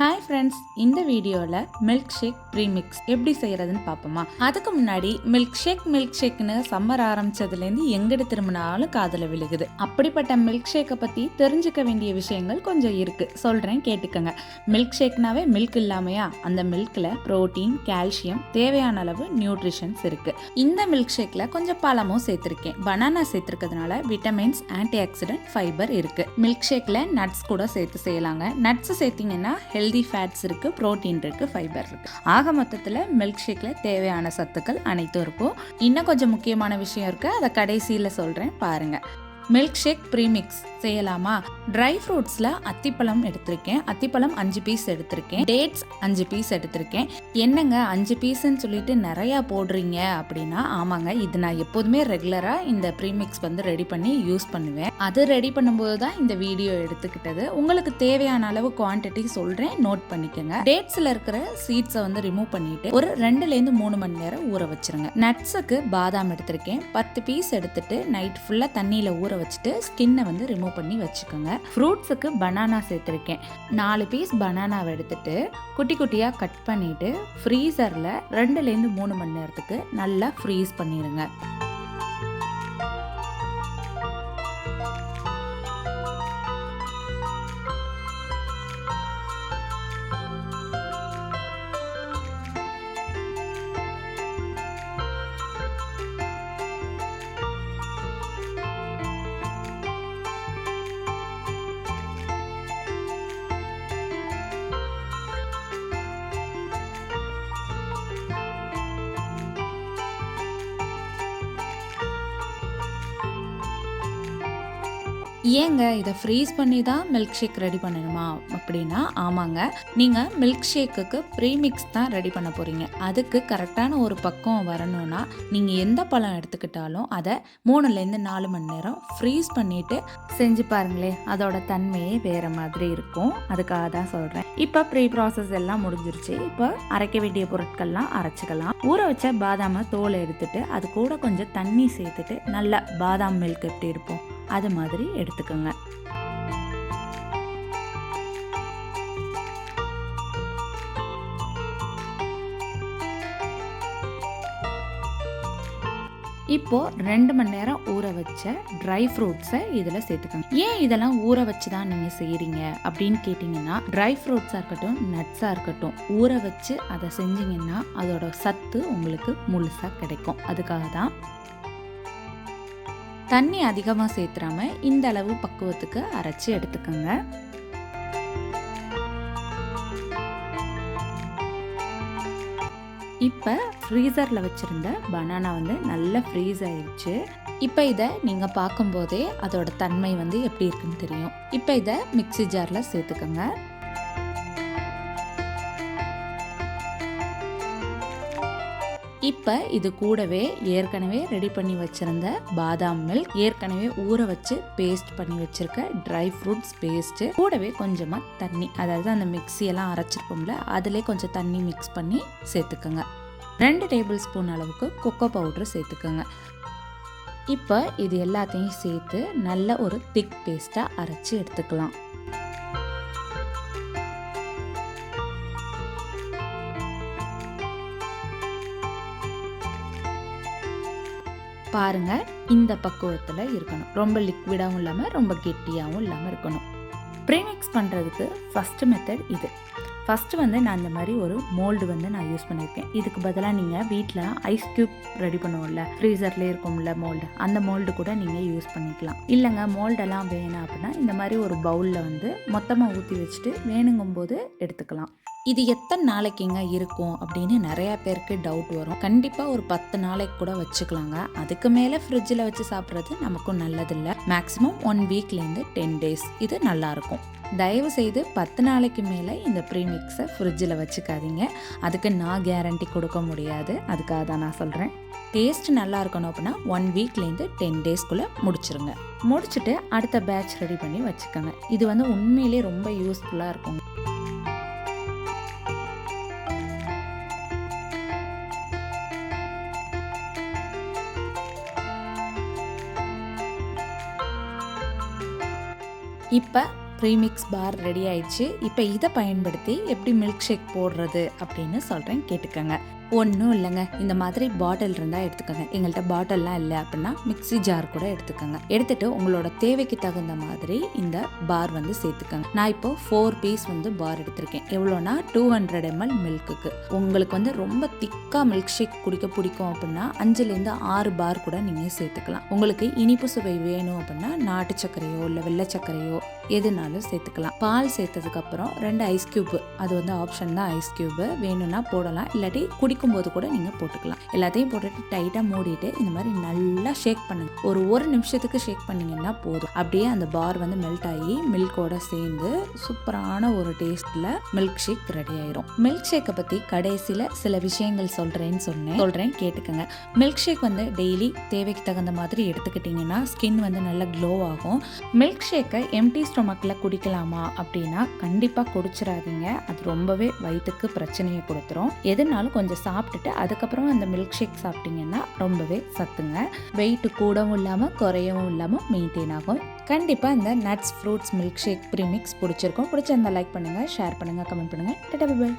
Hi friends இந்த வீடியோவில் milk shake premix எப்படி செய்கிறதுன்னு பார்ப்போமா அதுக்கு முன்னாடி மில்க் ஷேக் மில்க் ஷேக்னு சம்மர் ஆரம்பிச்சதுலேருந்து எங்கிட்டு திரும்பினாலும் காதில் விழுகுது. அப்படிப்பட்ட மில்க் ஷேக்கை பற்றி தெரிஞ்சுக்க வேண்டிய விஷயங்கள் கொஞ்சம் இருக்குது சொல்கிறேன் கேட்டுக்கோங்க. மில்க் ஷேக்னாவே மில்க் இல்லாமையா? அந்த மில்கில் புரோட்டீன் கால்சியம் தேவையான அளவு நியூட்ரிஷன்ஸ் இருக்குது இந்த மில்க் ஷேக்கில் கொஞ்சம் பழமும் சேர்த்துருக்கேன். பனானா சேர்த்துருக்கிறதுனால விட்டமின்ஸ் ஆன்டி ஆக்சிடென்ட் ஃபைபர் இருக்குது மில்க் ஷேக்கில் நட்ஸ் கூட சேர்த்து செய்யலாங்க. நட்ஸ் சேர்த்திங்கன்னா ஹெல்த் ஹெல்தி ஃபேட்ஸ் இருக்குது ப்ரோட்டீன் இருக்குது ஃபைபர் இருக்குது ஆக மொத்தத்தில் மில்க் ஷேக்கில் தேவையான சத்துக்கள் அனைத்தும் இருக்கும். இன்னும் கொஞ்சம் முக்கியமான விஷயம் இருக்குது அதை கடைசியில் சொல்கிறேன் பாருங்கள் மில்க் ஷேக் ப்ரீமிக்ஸ் செய்யலாமா? ட்ரை ஃப்ரூட்ஸில் அத்திப்பழம் எடுத்திருக்கேன். அத்திப்பழம் அஞ்சு பீஸ் எடுத்திருக்கேன். டேட்ஸ் அஞ்சு பீஸ் எடுத்திருக்கேன். என்னங்க அஞ்சு பீஸ்ன்னு சொல்லிட்டு நிறையா போடுறீங்க அப்படின்னா ஆமாங்க இது நான் எப்போதுமே ரெகுலராக இந்த ப்ரீமிக்ஸ் வந்து ரெடி பண்ணி யூஸ் பண்ணுவேன். அது ரெடி பண்ணும்போது தான் இந்த வீடியோ எடுத்துக்கிட்டது. உங்களுக்கு தேவையான அளவு குவான்டிட்டி சொல்கிறேன் நோட் பண்ணிக்கோங்க. டேட்ஸில் இருக்கிற சீட்ஸை வந்து ரிமூவ் பண்ணிட்டு ஒரு ரெண்டுலேருந்து மூணு மணி நேரம் ஊற வச்சிருங்க. நட்ஸுக்கு பாதாம் எடுத்திருக்கேன். பத்து பீஸ் எடுத்துட்டு நைட் ஃபுல்லாக தண்ணியில் ஊற வச்சுட்டு ஸ்கின்னை வந்து ரிமூவ் பண்ணி வச்சுக்கோங்க. ஃப்ரூட்ஸுக்கு பனானா சேர்த்துருக்கேன். நாலு பீஸ் பனானாவை எடுத்துட்டு குட்டி குட்டியாக கட் பண்ணிட்டு ஃப்ரீசரில் ரெண்டுலேருந்து மூணு மணி நேரத்துக்கு நல்லா ஃப்ரீஸ் பண்ணிடுங்க ஏங்க இதை ஃப்ரீஸ் பண்ணி தான் மில்க் ஷேக் ரெடி பண்ணணுமா? அப்படின்னா ஆமாங்க. நீங்கள் மில்க் ஷேக்குக்கு ப்ரீமிக்ஸ் தான் ரெடி பண்ண போகிறீங்க அதுக்கு கரெக்டான ஒரு பக்கம் வரணும்னா நீங்கள் எந்த பழம் எடுத்துக்கிட்டாலும் அதை மூணுலேருந்து நாலு மணி நேரம் ஃப்ரீஸ் பண்ணிவிட்டு செஞ்சு பாருங்களேன். அதோட தன்மையே வேறு மாதிரி இருக்கும். அதுக்காக தான் சொல்கிறேன் இப்போ ப்ரீ ப்ராசஸ் எல்லாம் முடிஞ்சிருச்சு. இப்போ அரைக்க வேண்டிய பொருட்கள்லாம் அரைச்சிக்கலாம். ஊற வச்ச பாதாமை தோலை எடுத்துட்டு அது கூட கொஞ்சம் தண்ணி சேர்த்துட்டு நல்லா பாதாம் மில்க் எப்படி இருப்போம் அது மாதிரி எடுத்துக்கோங்க. இப்போ ரெண்டு மணி நேரம் ஊற வச்ச ட்ரை ஃப்ரூட்ஸை இதில் சேர்த்துக்கோங்க. ஏன் இதெல்லாம் ஊற வச்சு தான் நீங்கள் செய்கிறீங்க அப்படின்னு கேட்டிங்கன்னா ட்ரை ஃப்ரூட்ஸாக இருக்கட்டும் நட்ஸாக இருக்கட்டும் ஊற வச்சு அதை செஞ்சீங்கன்னா அதோட சத்து உங்களுக்கு முழுசாக கிடைக்கும். அதுக்காக தான் தண்ணி அதிகமாக சேர்த்துறாம இந்த அளவு பக்குவத்துக்கு அரைச்சி எடுத்துக்கோங்க. இப்போ ஃப்ரீசரில் வச்சுருந்த பனானா வந்து நல்லா ஃப்ரீஸ் ஆயிடுச்சு. இப்போ இதை நீங்கள் பார்க்கும்போதே அதோட தன்மை வந்து எப்படி இருக்குன்னு தெரியும். இப்போ இதை மிக்ஸி ஜாரில் சேர்த்துக்கோங்க. இப்போ இது கூடவே ஏற்கனவே ரெடி பண்ணி வச்சுருந்த பாதாம் மில்க் ஏற்கனவே ஊற வச்சு பேஸ்ட் பண்ணி வச்சுருக்க ட்ரை ஃப்ரூட்ஸ் பேஸ்ட்டு கூடவே கொஞ்சமாக தண்ணி அதாவது அந்த மிக்ஸியெல்லாம் அரைச்சிருப்போம்ல அதிலே கொஞ்சம் தண்ணி மிக்ஸ் பண்ணி சேர்த்துக்கோங்க. ரெண்டு டேபிள் ஸ்பூன் அளவுக்கு கொக்கோ பவுடர் சேர்த்துக்கோங்க. இப்போ இது எல்லாத்தையும் சேர்த்து நல்ல ஒரு திக் பேஸ்ட்டாக அரைச்சி எடுத்துக்கலாம். பாருங்கள் இந்த பக்குவத்தில் இருக்கணும். ரொம்ப லிக்விடாகவும் இல்லாமல் ரொம்ப கெட்டியாகவும் இல்லாமல் இருக்கணும். ப்ரீமிக்ஸ் பண்ணுறதுக்கு ஃபஸ்ட்டு மெத்தட் இது. ஃபஸ்ட்டு வந்து நான் இந்த மாதிரி ஒரு மோல்டு வந்து நான் யூஸ் பண்ணியிருக்கேன். இதுக்கு பதிலாக நீங்கள் வீட்டில் ஐஸ் க்யூப் ரெடி பண்ணுவோம்ல ஃப்ரீசர்லேயே இருக்கும்ல மோல்டு அந்த மோல்டு கூட நீங்கள் யூஸ் பண்ணிக்கலாம். இல்லைங்க மோல்டெல்லாம் வேணாம் அப்படின்னா இந்த மாதிரி ஒரு பவுலில் வந்து மொத்தமாக ஊற்றி வச்சுட்டு வேணுங்கும்போது எடுத்துக்கலாம். இது எத்தனை நாளைக்குங்க இருக்கும் அப்படின்னு நிறையா பேருக்கு டவுட் வரும். கண்டிப்பாக ஒரு பத்து நாளைக்கு கூட வச்சுக்கலாங்க. அதுக்கு மேலே ஃப்ரிட்ஜில் வச்சு சாப்பிட்றது நமக்கும் நல்லதில்லை. மேக்ஸிமம் ஒன் வீக்லேருந்து டென் டேஸ் இது நல்லாயிருக்கும். தயவு செய்து பத்து நாளைக்கு மேலே இந்த ப்ரீமிக்ஸை ஃப்ரிட்ஜில் வச்சுக்காதீங்க. அதுக்கு நான் கேரண்டி கொடுக்க முடியாது. அதுக்காக தான் நான் சொல்கிறேன் டேஸ்ட் நல்லா இருக்கணும் அப்படின்னா ஒன் வீக்லேருந்து டென் டேஸ்க்குள்ளே முடிச்சிருங்க. முடிச்சுட்டு அடுத்த பேட்ச் ரெடி பண்ணி வச்சுக்கோங்க. இது வந்து உண்மையிலே ரொம்ப யூஸ்ஃபுல்லாக இருக்கும் இப்போ ப்ரீமிக்ஸ் பார் ரெடி ஆயிடுச்சு. இப்போ இதை பயன்படுத்தி எப்படி மில்க் ஷேக் போடுறது அப்படின்னு சொல்கிறேன் கேட்டுக்கோங்க. ஒன்றும் இல்லைங்க. இந்த மாதிரி பாட்டில் இருந்தால் எடுத்துக்கோங்க. எங்கள்கிட்ட பாட்டில்லாம் இல்லை அப்படின்னா மிக்ஸி ஜார் கூட எடுத்துக்கோங்க. எடுத்துட்டு உங்களோட தேவைக்கு தகுந்த மாதிரி இந்த பார் வந்து சேர்த்துக்கோங்க. நான் இப்போ ஃபோர் பீஸ் வந்து பார் எடுத்திருக்கேன். எவ்வளோனா டூ ஹண்ட்ரட் எம்எல் மில்க்குக்கு உங்களுக்கு வந்து ரொம்ப திக்காக மில்க் ஷேக் குடிக்க பிடிக்கும் அப்படின்னா அஞ்சுலேருந்து ஆறு பார் கூட நீங்கள் சேர்த்துக்கலாம். உங்களுக்கு இனிப்பு சுவை வேணும் அப்படின்னா நாட்டு சர்க்கரையோ இல்லை வெள்ளை சர்க்கரையோ எதுனாலும் சேர்த்துக்கலாம். பால் சேர்த்ததுக்கப்புறம் ரெண்டு ஐஸ் கியூப் அது வந்து ஆப்ஷன் தான் ஐஸ் கியூப் வேணும்னா போடலாம். இல்லாட்டி குடிக்கும்போது கூட நீங்கள் போட்டுக்கலாம். எல்லாத்தையும் போட்டுட்டு டைட்டாக மூடிட்டு இந்த மாதிரி நல்லா ஷேக் பண்ணுங்க. ஒரு ஒரு நிமிஷத்துக்கு ஷேக் பண்ணீங்கன்னா போதும். அப்படியே அந்த பார் வந்து மெல்ட் ஆகி மில்கோட சேர்ந்து சூப்பரான ஒரு டேஸ்ட்டில் மில்க் ஷேக் ரெடி ஆயிரும். மில்க் ஷேக்கை பற்றி கடைசியில் சில விஷயங்கள் சொல்கிறேன்னு சொன்னேன். சொல்கிறேன் கேட்டுக்கோங்க. மில்க் ஷேக் வந்து டெய்லி தேவைக்கு தகுந்த மாதிரி எடுத்துக்கிட்டிங்கன்னா ஸ்கின் வந்து நல்லா க்ளோ ஆகும். மில்க் ஷேக்கை எம்டி ஸ்டொமக்கில் குடிக்கலாமா அப்படின்னா கண்டிப்பாக குடிச்சிடாதீங்க. அது ரொம்பவே வயிற்றுக்கு பிரச்சனையை கொடுத்துரும். எதுனாலும் கொஞ்சம் சாப்பிட்டுட்டு அதுக்கப்புறம் அந்த மில்க் ஷேக் சாப்பிட்டீங்கன்னா ரொம்பவே சத்துங்க. வெயிட் கூடவும் இல்லாமல் குறையவும் இல்லாமல் மெயின்டைன் ஆகும். கண்டிப்பாக இந்த nuts fruits milk shake premix பிடிச்சிருக்கும். பிடிச்சிருந்தா லைக் பண்ணுங்கள் ஷேர் பண்ணுங்கள் கமெண்ட் பண்ணுங்கள் பை